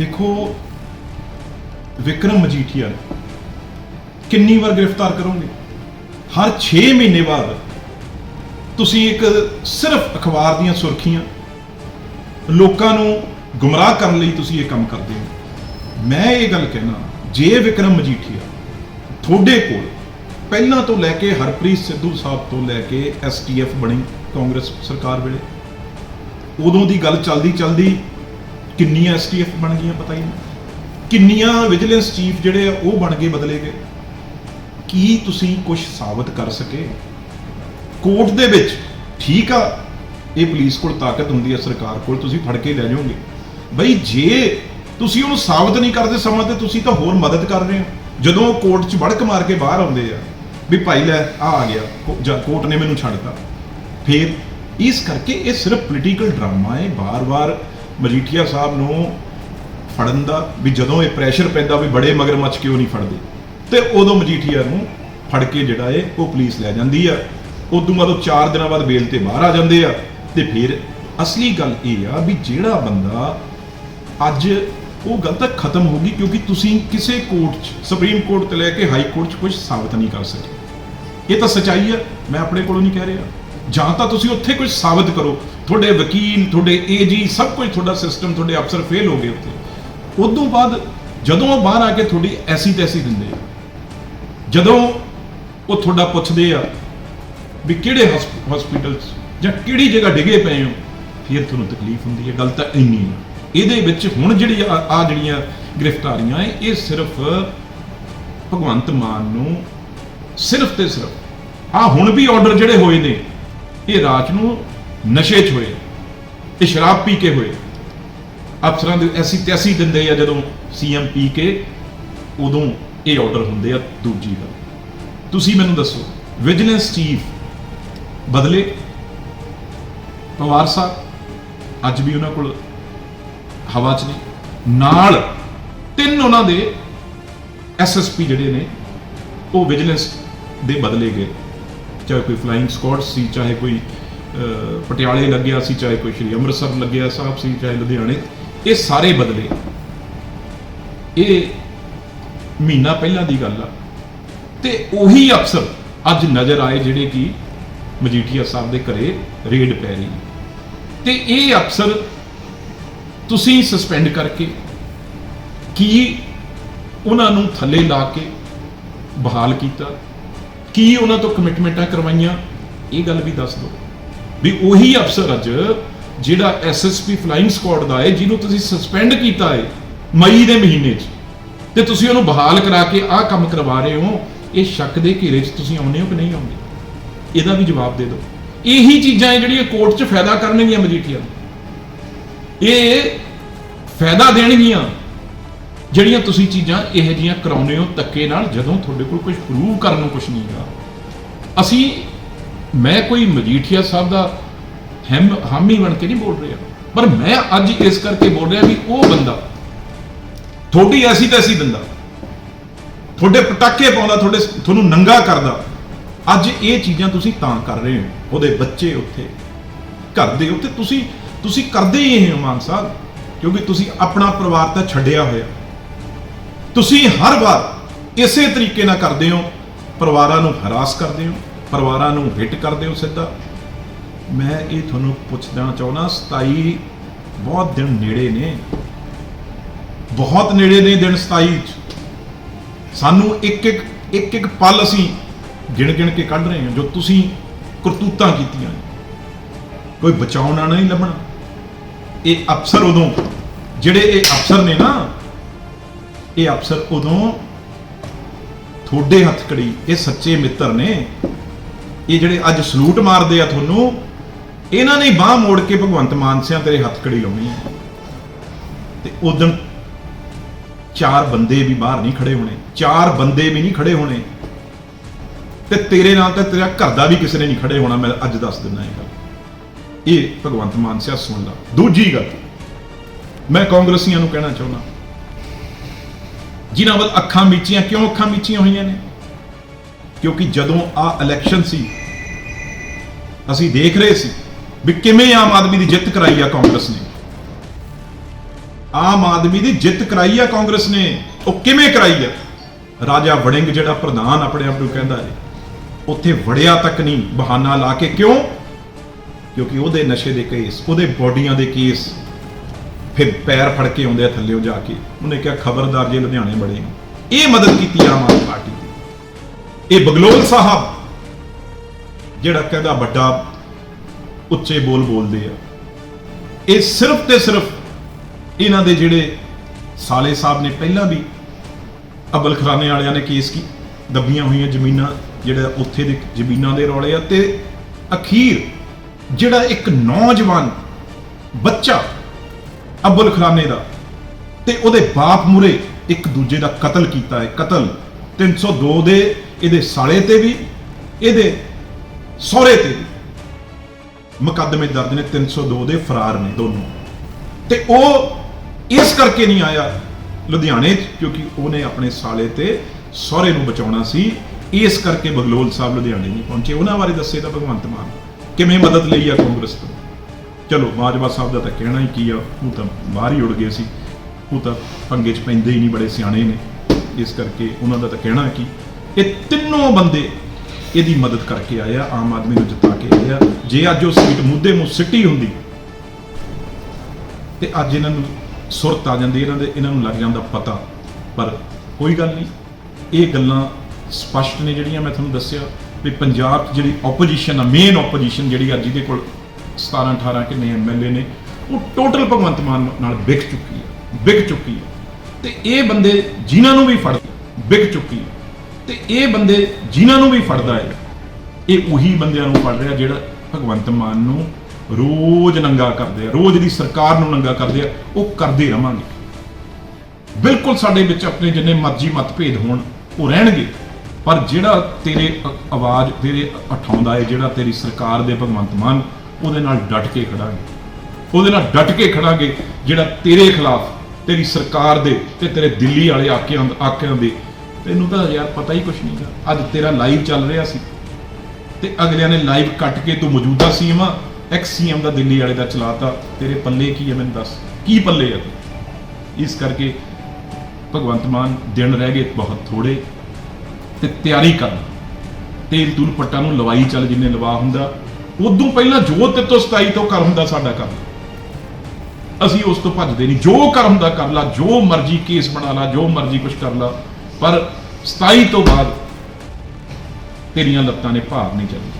ਦੇਖੋ, ਵਿਕਰਮ ਮਜੀਠੀਆ ਨੂੰ ਕਿੰਨੀ ਵਾਰ ਗ੍ਰਿਫਤਾਰ ਕਰੋਗੇ? ਹਰ 6 ਮਹੀਨੇ ਬਾਅਦ ਤੁਸੀਂ ਇੱਕ ਸਿਰਫ ਅਖਬਾਰ ਦੀਆਂ ਸੁਰਖੀਆਂ ਲੋਕਾਂ ਨੂੰ ਗੁੰਮਰਾਹ ਕਰਨ ਲਈ ਤੁਸੀਂ ਇਹ ਕੰਮ ਕਰਦੇ ਹੋ। ਮੈਂ ਇਹ ਗੱਲ ਕਹਿਣਾ, ਜੇ ਵਿਕਰਮ ਮਜੀਠੀਆ ਤੁਹਾਡੇ ਕੋਲ ਪਹਿਲਾਂ ਤੋਂ ਲੈ ਕੇ ਹਰਪ੍ਰੀਤ ਸਿੱਧੂ ਸਾਹਿਬ ਤੋਂ ਲੈ ਕੇ ਐਸਟੀਐਫ ਬਣੀ ਕਾਂਗਰਸ ਸਰਕਾਰ ਵੇਲੇ, ਉਦੋਂ ਦੀ ਗੱਲ ਚੱਲਦੀ ਚੱਲਦੀ ਕਿੰਨੀਆਂ ਐਸਟੀਐਫ ਬਣ ਗਈਆਂ ਪਤਾ ਹੀ ਨਹੀਂ। ਕਿੰਨੀਆਂ ਵਿਜੀਲੈਂਸ ਚੀਫ ਜਿਹੜੇ ਆ, ਉਹ ਬਣ ਗਏ ਬਦਲੇ ਗਏ। ਕੀ ਤੁਸੀਂ ਕੁਝ ਸਾਬਤ ਕਰ ਸਕੇ? ਕੋਰਟ ਦੇ ਵਿੱਚ ਠੀਕ ਆ, ਇਹ ਪੁਲਿਸ ਕੋਲ ਤਾਕਤ ਹੁੰਦੀ ਹੈ ਸਰਕਾਰ ਕੋਲ ਤੁਸੀਂ ਫੜ ਕੇ ਲੈ ਜਾਓਗੇ। ਬਈ ਜੇ ਤੁਸੀਂ ਉਹਨੂੰ ਸਾਬਤ ਨਹੀਂ ਕਰਦੇ ਸਮਾਂ ਤੇ ਤੁਸੀਂ ਤਾਂ ਹੋਰ ਮਦਦ ਕਰ ਰਹੇ ਹੋ। ਜਦੋਂ ਉਹ ਕੋਰਟ 'ਚ ਵੜਕ ਮਾਰ ਕੇ ਬਾਹਰ ਆਉਂਦੇ ਆ, ਵੀ ਭਾਈ ਲੈ, ਆ ਆ ਗਿਆ ਜਾਂ ਕੋਰਟ ਨੇ ਮੈਨੂੰ ਛੱਡਤਾ ਫਿਰ ਇਸ ਕਰਕੇ ਇਹ ਸਿਰਫ ਪੋਲੀਟੀਕਲ ਡਰਾਮਾ ਹੈ ਬਾਰ-ਬਾਰ ਮਜੀਠੀਆ ਸਾਹਿਬ ਨੂੰ ਫੜਨ ਦਾ ਵੀ ਜਦੋਂ ਇਹ ਪ੍ਰੈਸ਼ਰ ਪੈਂਦਾ ਵੀ ਬੜੇ ਮਗਰਮੱਛ ਕਿਉਂ ਨਹੀਂ ਫੜਦੇ, ਤੇ ਉਦੋਂ ਮਜੀਠੀਆ ਨੂੰ ਫੜ ਕੇ ਜਿਹੜਾ ਏ ਉਹ ਪੁਲਿਸ ਲੈ ਜਾਂਦੀ ਆ। ਉਦੋਂ ਬਾਅਦ ਉਹ 4 ਦਿਨਾਂ ਬਾਅਦ ਬੇਲ ਤੇ ਬਾਹਰ ਆ ਜਾਂਦੇ ਆ ਤੇ ਫਿਰ ਅਸਲੀ ਗੱਲ ਇਹ ਆ ਵੀ ਜਿਹੜਾ ਬੰਦਾ ਅੱਜ ਉਹ ਗੱਲ ਤਾਂ ਖਤਮ ਹੋ ਗਈ ਕਿਉਂਕਿ ਤੁਸੀਂ ਕਿਸੇ ਕੋਰਟ 'ਚ, ਸੁਪਰੀਮ ਕੋਰਟ ਤੋਂ ਲੈ ਕੇ ਹਾਈ ਕੋਰਟ 'ਚ ਕੁਝ ਸਾਬਤ ਨਹੀਂ ਕਰ ਸਕੇ। ਇਹ ਤਾਂ ਸਚਾਈ ਆ, ਮੈਂ ਆਪਣੇ ਕੋਲੋਂ ਨਹੀਂ ਕਹਿ ਰਿਹਾ। ਜਾਂ ਤਾਂ ਤੁਸੀਂ ਉੱਥੇ ਕੁਝ ਸਾਬਤ ਕਰੋ ਤੁਹਾਡੇ ਵਕੀਲ, ਤੁਹਾਡੇ ਏਜੀ ਸਭ ਕੁਝ ਤੁਹਾਡਾ ਸਿਸਟਮ ਤੁਹਾਡੇ ਅਫਸਰ ਫੇਲ ਹੋ ਗਏ ਉੱਥੇ। ਉਦੋਂ ਬਾਅਦ ਜਦੋਂ ਉਹ ਬਾਹਰ ਆ ਕੇ ਤੁਹਾਡੀ ਐਸੀ ਤੈਸੀ ਦਿੰਦੇ ਆ, ਜਦੋਂ ਉਹ ਤੁਹਾਡਾ ਪੁੱਛਦੇ ਆ ਵੀ ਕਿਹੜੇ ਹਸਪੀਟਲ 'ਚ ਜਾਂ ਕਿਹੜੀ ਜਗ੍ਹਾ ਡਿੱਗੇ ਪਏ ਹੋ, ਫਿਰ ਤੁਹਾਨੂੰ ਤਕਲੀਫ ਹੁੰਦੀ ਹੈ ਗੱਲ ਤਾਂ ਇੰਨੀ ਆ। ਇਹਦੇ ਵਿੱਚ ਹੁਣ ਜਿਹੜੀ ਆ ਆਹ ਜਿਹੜੀਆਂ ਗ੍ਰਿਫਤਾਰੀਆਂ ਇਹ ਸਿਰਫ ਭਗਵੰਤ ਮਾਨ ਨੂੰ ਸਿਰਫ ਤੇ ਸਿਰਫ। ਆ ਹੁਣ ਵੀ ਆਰਡਰ ਜਿਹੜੇ ਹੋਏ ਨੇ, ਇਹ ਰਾਜ ਨੂੰ ਨਸ਼ੇ 'ਚ ਹੋਏ ਇਹ ਸ਼ਰਾਬ ਪੀ ਕੇ ਹੋਏ। ਅਫਸਰਾਂ ਦੇ ਐਸੀ ਤੈਸੀ ਦਿੰਦੇ ਆ ਜਦੋਂ ਸੀਐਮ ਪੀ ਕੇ ਉਦੋਂ ਇਹ ਆਰਡਰ ਹੁੰਦੇ ਆ ਦੂਜੀ ਗੱਲ ਤੁਸੀਂ ਮੈਨੂੰ ਦੱਸੋ ਵਿਜੀਲੈਂਸ ਚੀਫ ਬਦਲੇ ਪਵਾਰ ਸਾਹਿਬ ਅੱਜ ਵੀ ਉਹਨਾਂ ਕੋਲ ਹਵਾ 'ਚ ਨਹੀਂ ਨਾਲ ਤਿੰਨ ਉਹਨਾਂ ਦੇ ਐਸਐਸਪੀ ਜਿਹੜੇ ਨੇ, ਉਹ ਵਿਜੀਲੈਂਸ ਦੇ ਬਦਲੇ ਗਏ। ਚਾਹੇ ਕੋਈ ਫਲਾਈਂਗ ਸਕਾਡ ਸੀ, ਚਾਹੇ ਕੋਈ ਪਟਿਆਲੇ ਲੱਗਿਆ ਸੀ, ਚਾਹੇ ਕੋਈ ਸ਼੍ਰੀ ਅੰਮ੍ਰਿਤਸਰ ਲੱਗਿਆ ਸਾਹਿਬ ਸੀ, ਚਾਹੇ ਲੁਧਿਆਣੇ, ਇਹ ਸਾਰੇ ਬਦਲੇ। ਇਹ ਮਹੀਨਾ ਪਹਿਲਾਂ ਦੀ ਗੱਲ ਆ। ਤੇ ਉਹੀ ਅਫਸਰ ਅੱਜ ਨਜ਼ਰ ਆਏ ਜਿਹੜੇ ਕਿ ਮਜੀਠੀਆ ਸਾਹਿਬ ਦੇ ਘਰੇ ਰੇਡ ਪੈ ਰਹੀ ਹੈ। ਤੇ ਇਹ ਅਫਸਰ ਤੁਸੀਂ ਸਸਪੈਂਡ ਕਰਕੇ ਕੀ ਉਹਨਾਂ ਨੂੰ ਥੱਲੇ ਲਾ ਕੇ ਬਹਾਲ ਕੀਤਾ? ਕੀ ਉਹਨਾਂ ਤੋਂ ਕਮਿਟਮੈਂਟਾਂ ਕਰਵਾਈਆਂ? ਇਹ ਗੱਲ ਵੀ ਦੱਸ ਦਿਓ। ਵੀ ਉਹੀ ਅਫਸਰ ਅੱਜ, ਜਿਹੜਾ ਐਸਐਸਪੀ ਫਲਾਈਂਗ ਸਕਾਡ ਦਾ ਹੈ, ਜਿਹਨੂੰ ਤੁਸੀਂ ਸਸਪੈਂਡ ਕੀਤਾ ਹੈ ਮਈ ਦੇ ਮਹੀਨੇ 'ਚ। ਤੇ ਤੁਸੀਂ ਉਹਨੂੰ ਬਹਾਲ ਕਰਾ ਕੇ ਆਹ ਕੰਮ ਕਰਵਾ ਰਹੇ ਹੋ, ਇਹ ਸ਼ੱਕ ਦੇ ਘੇਰੇ 'ਚ ਤੁਸੀਂ ਆਉਂਦੇ ਹੋ ਕਿ ਨਹੀਂ ਆਉਂਦੇ? ਇਹਦਾ ਵੀ ਜਵਾਬ ਦੇ ਦਿਓ। ਇਹੀ ਚੀਜ਼ਾਂ ਹੈ ਜਿਹੜੀਆਂ ਕੋਰਟ 'ਚ ਫਾਇਦਾ ਕਰਨਗੀਆਂ ਮਜੀਠੀਆ ਨੂੰ। ਇਹ ਫਾਇਦਾ ਦੇਣਗੀਆਂ, ਜਿਹੜੀਆਂ ਤੁਸੀਂ ਚੀਜ਼ਾਂ ਇਹੋ ਜੀਆਂ ਕਰਾਉਂਦੇ ਹੋ ਧੱਕੇ ਨਾਲ, ਜਦੋਂ ਤੁਹਾਡੇ ਕੋਲ ਕੁਝ ਪ੍ਰੂਵ ਕਰਨ ਨੂੰ ਕੁਝ ਨਹੀਂ ਹੈਗਾ ਅਸੀਂ ਮੈਂ ਕੋਈ ਮਜੀਠੀਆ ਸਾਹਿਬ ਦਾ ਹਮ, ਹਾਮੀ ਬਣ ਕੇ ਨਹੀਂ ਬੋਲ ਰਿਹਾ। ਪਰ ਮੈਂ ਅੱਜ ਇਸ ਕਰਕੇ ਬੋਲ ਰਿਹਾ ਵੀ ਉਹ ਬੰਦਾ ਤੁਹਾਡੀ ਐਸੀ ਤੈਸੀ ਦਿੰਦਾ ਤੁਹਾਡੇ ਪਟਾਕੇ ਪਾਉਂਦਾ, ਤੁਹਾਡੇ ਤੁਹਾਨੂੰ ਨੰਗਾ ਕਰਦਾ। ਅੱਜ ਇਹ ਚੀਜ਼ਾਂ ਤੁਸੀਂ ਤਾਂ ਕਰ ਰਹੇ ਹੋ, ਉਹਦੇ ਬੱਚੇ ਉੱਥੇ, ਘਰ ਦੇ ਉੱਤੇ ਤੁਸੀਂ ਤੁਸੀਂ ਕਰਦੇ ਹੀ ਇਹ ਹੋ, ਮਾਨ ਸਾਹਿਬ, ਕਿਉਂਕਿ ਤੁਸੀਂ ਆਪਣਾ ਪਰਿਵਾਰ ਤਾਂ ਛੱਡਿਆ ਹੋਇਆ। ਤੁਸੀਂ ਹਰ ਵਾਰ ਇਸੇ ਤਰੀਕੇ ਨਾਲ ਕਰਦੇ ਹੋ, ਪਰਿਵਾਰਾਂ ਨੂੰ ਹਰਾਸ ਕਰਦੇ ਹੋ। ਪਰਿਵਾਰਾਂ ਨੂੰ ਹਿੱਟ ਕਰ ਦਿਓ ਸਿੱਧਾ। ਮੈਂ ਇਹ ਤੁਹਾਨੂੰ ਪੁੱਛਣਾ ਚਾਹੁੰਦਾ 27 ਬਹੁਤ ਦਿਨ ਨੇੜੇ ਨੇ। ਬਹੁਤ ਨੇੜੇ ਨੇ ਦਿਨ 27 ਚ। ਸਾਨੂੰ ਇੱਕ ਇੱਕ ਇੱਕ ਇੱਕ ਪਲ ਅਸੀਂ ਗਿਣ ਗਿਣ ਕੇ ਕੱਢ ਰਹੇ ਹਾਂ, ਜੋ ਤੁਸੀਂ ਕਰਤੂਤਾਂ ਕੀਤੀਆਂ ਨੇ। ਕੋਈ ਬਚਾਉਣਾ ਨਹੀਂ ਲੱਭਣਾ। ਇਹ ਅਫਸਰ ਉਦੋਂ, ਜਿਹੜੇ ਇਹ ਅਫਸਰ ਨੇ ਨਾ, ਇਹ ਅਫਸਰ ਉਦੋਂ ਤੁਹਾਡੇ ਹੱਥ ਕੜੀ ਇਹ ਸੱਚੇ ਮਿੱਤਰ ਨੇ ਇਹ ਜਿਹੜੇ ਅੱਜ ਸਲੂਟ ਮਾਰਦੇ ਆ ਤੁਹਾਨੂੰ, ਇਹਨਾਂ ਨੇ ਬਾਹ ਮੋੜ ਕੇ ਭਗਵੰਤ ਮਾਨ ਸਿਆਂ ਤੇਰੇ ਹੱਥ ਕੜੀ ਲਾਉਣੀ ਹੈ ਤੇ ਉਦੋਂ ਚਾਰ ਬੰਦੇ ਵੀ ਬਾਹਰ ਨਹੀਂ ਖੜੇ ਹੋਣੇ, ਚਾਰ ਬੰਦੇ ਵੀ ਨਹੀਂ ਖੜੇ ਹੋਣੇ। ਤੇ ਤੇਰੇ ਨਾਲ ਤਾਂ ਤੇਰਾ ਘਰ ਦਾ ਵੀ ਕਿਸੇ ਨੇ ਨਹੀਂ ਖੜੇ ਹੋਣਾ, ਮੈਂ ਅੱਜ ਦੱਸ ਦਿੰਦਾ ਇਹ ਗੱਲ। ਇਹ ਭਗਵੰਤ ਮਾਨ ਸਿਆ ਸੁਣ ਲਾ। ਦੂਜੀ ਗੱਲ, ਮੈਂ ਕਾਂਗਰਸੀਆਂ ਨੂੰ ਕਹਿਣਾ ਚਾਹੁੰਦਾ। ਜਿਨ੍ਹਾਂ ਵੱਲ ਅੱਖਾਂ ਮੀਚੀਆਂ, ਕਿਉਂ ਅੱਖਾਂ ਮੀਚੀਆਂ ਹੋਈਆਂ ਨੇ? ਕਿਉਂਕਿ ਜਦੋਂ ਆ ਇਲੈਕਸ਼ਨ ਸੀ ਅਸੀਂ ਦੇਖ ਰਹੇ ਸੀ ਵੀ ਕਿਵੇਂ ਆਮ ਆਦਮੀ ਦੀ ਜਿੱਤ ਕਰਾਈ ਆ ਕਾਂਗਰਸ ਨੇ। ਆਮ ਆਦਮੀ ਦੀ ਜਿੱਤ ਕਰਾਈ ਆ ਕਾਂਗਰਸ ਨੇ, ਉਹ ਕਿਵੇਂ ਕਰਾਈ ਆ? ਰਾਜਾ ਵੜਿੰਗ ਜਿਹੜਾ ਪ੍ਰਧਾਨ ਆਪਣੇ ਆਪ ਨੂੰ ਕਹਿੰਦਾ ਹੈ ਉੱਥੇ ਵੜਿਆ ਤੱਕ ਨਹੀਂ, ਬਹਾਨਾ ਲਾ ਕੇ ਕਿਉਂ? ਕਿਉਂਕਿ ਉਹਦੇ ਨਸ਼ੇ ਦੇ ਕੇਸ, ਉਹਦੇ ਬੋਡੀਆਂ ਦੇ ਕੇਸ, ਫਿਰ ਪੈਰ ਫੜ ਕੇ ਆਉਂਦੇ ਆ ਥੱਲੇੋਂ ਜਾ ਕੇ। ਉਹਨੇ ਕਿਹਾ, ਖਬਰਦਾਰ ਜੇ ਲੁਧਿਆਣੇ ਬੜੇ ਇਹ ਮਦਦ ਕੀਤੀ ਆਮ ਆਦਮੀ ਪਾਰਟੀ ਦੀ। ਇਹ ਬਗਲੋਲ ਸਾਹਿਬ ਜਿਹੜਾ ਕਹਿੰਦਾ ਵੱਡਾ ਉੱਚੇ ਬੋਲ ਬੋਲਦੇ ਆ। ਇਹ ਸਿਰਫ ਤੇ ਸਿਰਫ ਇਹਨਾਂ ਦੇ ਜਿਹੜੇ ਸਾਲੇ ਸਾਹਿਬ ਨੇ ਪਹਿਲਾਂ ਵੀ ਅਬਲ ਖਰਾਨੇ ਵਾਲਿਆਂ ਨੇ ਕੇਸ ਕੀ ਦੱਬੀਆਂ ਹੋਈਆਂ ਜ਼ਮੀਨਾਂ ਜਿਹੜਾ ਉੱਥੇ ਦੇ ਜ਼ਮੀਨਾਂ ਦੇ ਰੌਲੇ ਆ ਤੇ ਅਖੀਰ ਜਿਹੜਾ ਇੱਕ ਨੌਜਵਾਨ ਬੱਚਾ ਅਬੁਲ ਖਰਾਨੇ ਦਾ ਤੇ ਉਹਦੇ ਬਾਪ ਮੁਰੇ ਇੱਕ ਦੂਜੇ ਦਾ ਕਤਲ ਕੀਤਾ ਹੈ। ਕਤਲ 302 ਦੇ ਇਹਦੇ ਸਾਲੇ ਤੇ ਵੀ, ਇਹਦੇ ਸਹੁਰੇ ਤੇ ਵੀ। ਮੁਕੱਦਮੇ ਦਰਜ ਨੇ 302 ਦੇ ਫਰਾਰ ਨੇ ਦੋਨੋਂ। ਤੇ ਉਹ ਇਸ ਕਰਕੇ ਨਹੀਂ ਆਇਆ ਲੁਧਿਆਣੇ 'ਚ, ਕਿਉਂਕਿ ਉਹਨੇ ਆਪਣੇ ਸਾਲੇ ਤੇ ਸਹੁਰੇ ਨੂੰ ਬਚਾਉਣਾ ਸੀ। ਇਸ ਕਰਕੇ ਬਗਲੋਲ ਸਾਹਿਬ ਲੁਧਿਆਣੇ ਨਹੀਂ ਪਹੁੰਚੇ। ਉਹਨਾਂ ਬਾਰੇ ਦੱਸੇ ਤਾਂ ਭਗਵੰਤ ਮਾਨ। ਕਿਵੇਂ ਮਦਦ ਲਈ ਆ ਕਾਂਗਰਸ ਤੋਂ? ਚਲੋ, ਬਾਜਵਾ ਸਾਹਿਬ ਦਾ ਤਾਂ ਕਹਿਣਾ ਹੀ ਕੀ ਆ, ਉਹ ਤਾਂ ਬਾਹਰ ਹੀ ਉੜ ਗਏ ਸੀ। ਉਹ ਤਾਂ ਪੰਗੇ 'ਚ ਪੈਂਦੇ ਹੀ ਨਹੀਂ, ਬੜੇ ਸਿਆਣੇ ਨੇ। ਇਸ ਕਰਕੇ ਉਹਨਾਂ ਦਾ ਤਾਂ ਕਹਿਣਾ ਕੀ। ਇਹ ਤਿੰਨੋਂ ਬੰਦੇ ਇਹਦੀ ਮਦਦ ਕਰਕੇ ਆਇਆ, ਆਮ ਆਦਮੀ ਨੂੰ ਜਿਤਾ ਕੇ ਆਇਆ। ਜੇ ਅੱਜ ਉਹ ਸੀਟ ਮੁੱਦੇ ਨੂੰ ਸਿੱਟੀ ਹੁੰਦੀ, ਤੇ ਅੱਜ ਇਹਨਾਂ ਨੂੰ ਸੁਰਤ ਆ ਜਾਂਦੀ, ਇਹਨਾਂ ਦੇ, ਇਹਨਾਂ ਨੂੰ ਲੱਗ ਜਾਂਦਾ ਪਤਾ। ਪਰ ਕੋਈ ਗੱਲ ਨਹੀਂ, ਇਹ ਗੱਲਾਂ ਸਪਸ਼ਟ ਨੇ ਜਿਹੜੀਆਂ ਮੈਂ ਤੁਹਾਨੂੰ ਦੱਸਿਆ ਵੀ ਪੰਜਾਬ 'ਚ ਜਿਹੜੀ ਆਪੋਜੀਸ਼ਨ ਆ ਮੇਨ ਆਪੋਜੀਸ਼ਨ ਜਿਹੜੀ ਅੱਜ ਜਿਹਦੇ ਕੋਲ 17 18 ਕਿੰਨੇ ਐਮਐਲਏ ਨੇ, ਉਹ ਟੋਟਲ ਭਗਵੰਤ ਮਾਨ ਨਾਲ ਵਿਕ ਚੁੱਕੀ ਹੈ, ਵਿਕ ਚੁੱਕੀ ਹੈ। ਤੇ ਇਹ ਬੰਦੇ ਜਿਨ੍ਹਾਂ ਨੂੰ ਵੀ ਫੜ ਵਿਕ ਚੁੱਕੀ ਹੈ। ਤੇ ਇਹ ਬੰਦੇ ਜਿਨ੍ਹਾਂ ਨੂੰ ਵੀ ਫੜਦਾ ਹੈ, ਇਹ ਉਹੀ ਬੰਦਿਆਂ ਨੂੰ ਫੜ ਰਿਹਾ ਜਿਹੜਾ ਭਗਵੰਤ ਮਾਨ ਨੂੰ ਰੋਜ਼ ਨੰਗਾ ਕਰਦੇ ਆ, ਰੋਜ਼ ਦੀ ਸਰਕਾਰ ਨੂੰ ਨੰਗਾ ਕਰਦੇ ਆ, ਉਹ ਕਰਦੇ ਰਵਾਂਗੇ। ਬਿਲਕੁਲ ਸਾਡੇ ਵਿੱਚ ਆਪਣੇ ਜਿੰਨੇ ਮਰਜ਼ੀ ਮਤਭੇਦ ਹੋਣ, ਉਹ ਰਹਿਣਗੇ। ਪਰ ਜਿਹੜਾ ਤੇਰੇ ਆਵਾਜ਼ ਤੇਰੇ ਉਠਾਉਂਦਾ ਹੈ, ਜਿਹੜਾ ਤੇਰੀ ਸਰਕਾਰ ਦੇ ਭਗਵੰਤ ਮਾਨ, ਉਹਦੇ ਨਾਲ ਡਟ ਕੇ ਖੜਾਂਗੇ। ਉਹਦੇ ਨਾਲ ਡਟ ਕੇ ਖੜਾਂਗੇ ਜਿਹੜਾ ਤੇਰੇ ਖਿਲਾਫ ਤੇਰੀ ਸਰਕਾਰ ਦੇ ਤੇ ਤੇਰੇ ਦਿੱਲੀ ਵਾਲੇ ਆਕਿਆਂ ਆਕਿਆਂ ਦੇ ਤੈਨੂੰ ਤਾਂ ਯਾਰ ਪਤਾ ਹੀ ਕੁਝ ਨਹੀਂਗਾ ਅੱਜ ਤੇਰਾ ਲਾਈਵ ਚੱਲ ਰਿਹਾ ਸੀ। ਤੇ ਅਗਲਿਆਂ ਨੇ ਲਾਈਵ ਕੱਟ ਕੇ ਤੂੰ ਮੌਜੂਦਾ ਸੀਐਮ ਆ ਐਕਸ ਸੀਐਮ ਦਾ ਦਿੱਲੀ ਵਾਲੇ ਦਾ ਚਲਾਤਾ। ਤੇਰੇ ਪੱਲੇ ਕੀ ਹੈ ਮੈਨੂੰ ਦੱਸ। ਕੀ ਪੱਲੇ ਆ ਇਸ ਕਰਕੇ ਭਗਵੰਤ ਮਾਨ ਦਿਨ ਰਹਿ ਗਏ ਬਹੁਤ ਥੋੜੇ ਤੇ ਤਿਆਰੀ ਕਰ। ਤੇਲ ਤੂਲ ਪੱਟਾਂ ਨੂੰ ਲਵਾਈ ਚੱਲ ਜਿੰਨੇ ਲਵਾ ਹੁੰਦਾ। ਉਦੋਂ ਪਹਿਲਾਂ ਜੋ ਤੇ ਤੋਂ 27 ਤੋਂ ਕਰ ਹੁੰਦਾ ਸਾਡਾ ਕਰ ਅਸੀਂ ਉਸ ਤੋਂ ਭੱਜਦੇ ਨਹੀਂ। ਜੋ ਕਰ ਹੁੰਦਾ ਕਰ ਲਾ, ਜੋ ਮਰਜ਼ੀ ਕੇਸ ਬਣਾ ਲਾ, ਜੋ ਮਰਜ਼ੀ ਕੁਝ ਕਰ ਲਾ। ਪਰ 27 ਤੋਂ ਬਾਅਦ ਤੇਰੀਆਂ ਲੱਤਾਂ ਨੇ ਭਾਰ ਨਹੀਂ ਚੱਲਦੀ